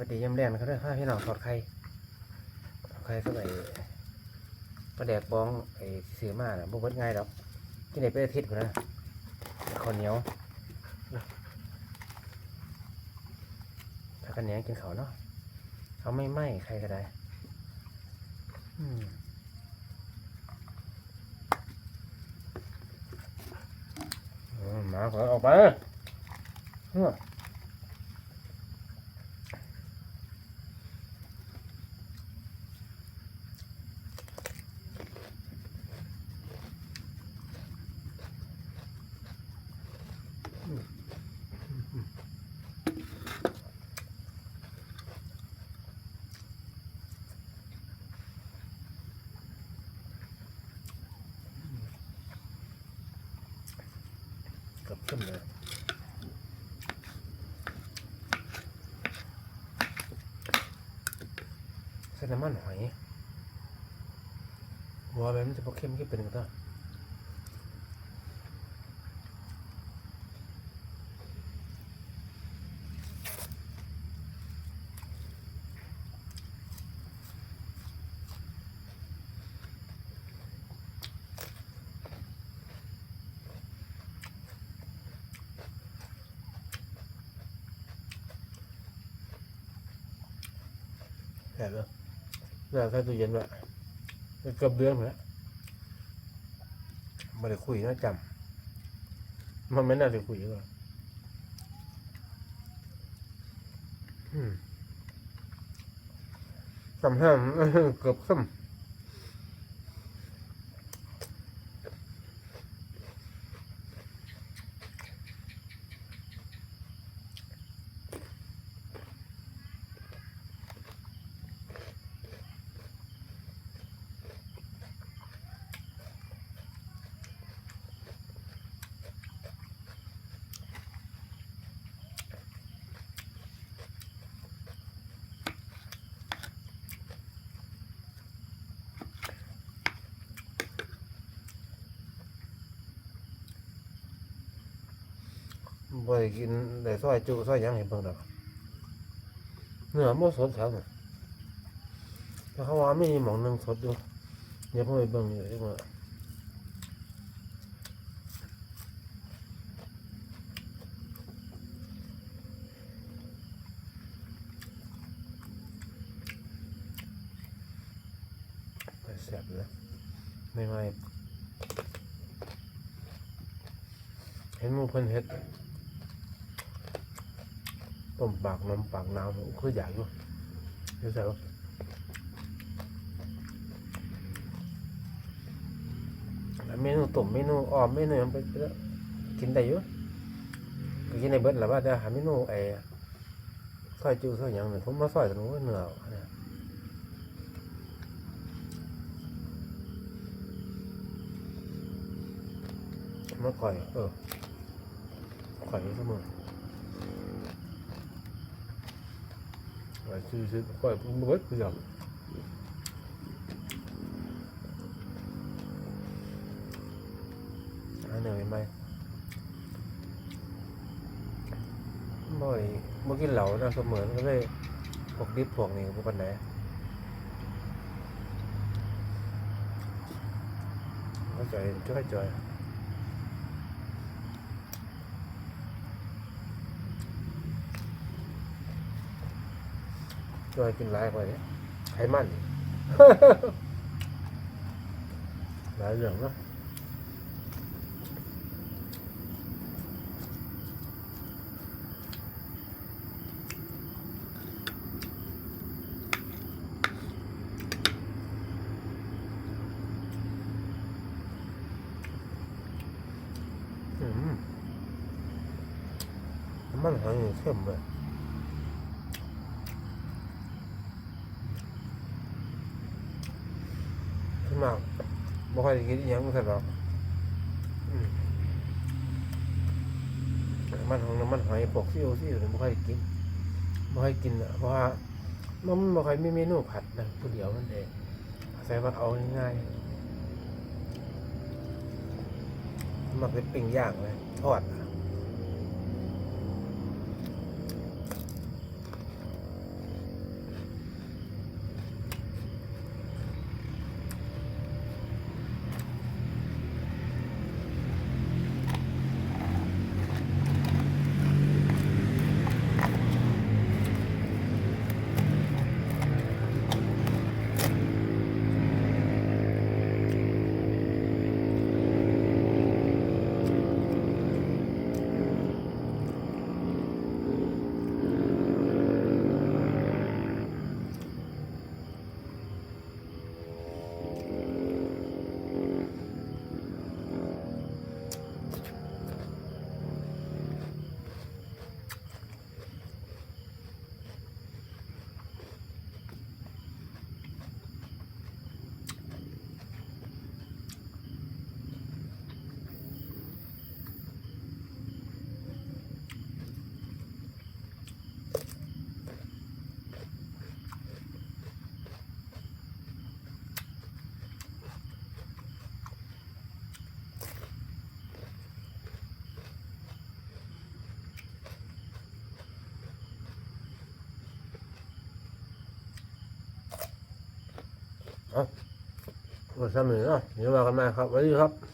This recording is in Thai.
วัสดียามแรงนะครับเด้อข้าพี่น้องทอดไข่ทอดไข่ก็ไปปลาแดกบ้องไอ้ซื้อมาน่ะบ่เบิดง่ายดอกกินได้เป็นอาทิตย์คนนะข้าวเหนียวถ้ากันเนี้ยกินเขาเนาะเอาไม่ไหม้ใครก็ได้อืมมหมาขอออกไปเฮ้อ เกือบขึ้นเลย เส้นน้ำมันหอยหัวแบบมันจะพอเข้มขึ้นเป็นกันต่แบบเลย น่าใส่ตู้เย็นไว้เกือบเดือนแล้วไม่ได้คุยนะจำมันไม่น่าจะคุยเลยอืมจำห้ามเกือบซ้ำ บ่ได้กินได้ซอยจุซอยหยังให้เบิ่งดอกเนื้อบ่สดแถวนั้นแต่เขาว่ามีหม่องหนึงสดอยู่เดี๋ยวผมไปเบิ่งอยู่เองว่าไปแซ่บเลยไม่ไม่เห็นมูเพิ่นเฮ็ด ต้มปากน้ำปากน้ำคืออยากอยู่เดี๋ยวใส่ว่าเมนูต้มเมนูอ้อมเมนูหยังไปกินได้อยู่ก็กินในเบิร์ดแหละว่าแต่หาเมนูไอ้ซอยจูซอยหยังเนี่ยผมมาซอยสนุกเนื้อเนี่ยมาก่อย เออก่อยเสมอ ไปซื้อซื้อค่อยมันเบิดพี่น้องอันเหนื่อยไหมบ่อยเมื่อกี้เหล่านะเสมือนก็เลยพวกดิบพวกนี้พวกกันไหนเข้าใจช่วยจอย่วยกินหลายกว่านี้ไขมัน หลายอย่างเนาะมันหอยนี่เข้มเลย ขึ้น มาบ่ค่อยได้กินอหยังมันสนหรอกอืมน้ำมันของน้ำมันหอยปกซิวซิวนี่บ่ค่อยได้กินบ่ค่อยกินอะเพราะว่ามันบ่ค่อยมีเมนูผัดนะผู้เดียวมันเองอาศัยว่าเอาง่ายๆมักเป็นปิ้งย่างเลยทอดอะ เอาหมดซ้ำหนึ่งเนาะเดี๋ยวว่ากันใหม่ครับสวัสดีครับ